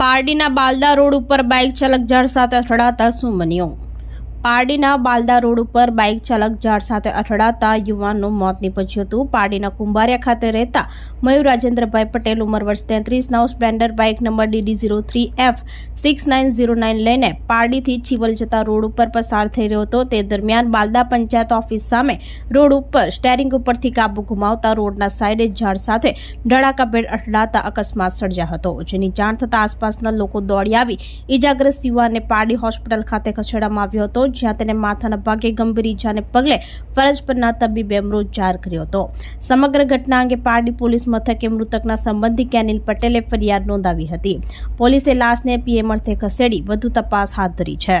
પારડીના Balda road ઉપર bike ચાલક ઝાડ સાથે અથડાતા શું બન્યું? પારડીના બાલદા રોડ ઉપર બાઇક ચાલક ઝાડ સાથે અથડાતા યુવાનનું મોત નીપજ્યું હતું. પારડીના કુંભારિયા ખાતે રહેતા મયુર રાજેન્દ્રભાઈ પટેલ ઉંમર વર્ષ તેત્રીસના Splendor bike number DD zero three F six nine zero nine લઈને પારડીથી ચીવલ જતા રોડ ઉપર પસાર થઈ રહ્યો હતો. તે દરમિયાન બાલદા પંચાયત ઓફિસ સામે રોડ ઉપર સ્ટેરિંગ ઉપરથી કાબુ ગુમાવતા રોડના સાઇડે ઝાડ સાથે ધડાકાભેર અથડાતા અકસ્માત સર્જ્યા હતો. જેની જાણ થતાં આસપાસના લોકો દોડી આવી. ઇજાગ્રસ્ત યુવાનને પારડી હોસ્પિટલ ખાતે ખસેડવામાં આવ્યો હતો જ્યાં તેને માથાના ભાગે ગંભીર ઈજાને પગલે ફરજ પરના તબીબે મૃત જાહેર કર્યો હતો. સમગ્ર ઘટના અંગે પારડી પોલીસ મથકે મૃતકના સંબંધી કેનિલ પટેલે ફરિયાદ નોંધાવી હતી. પોલીસે લાશને પીએમ અર્થે ખસેડી વધુ તપાસ હાથ ધરી છે.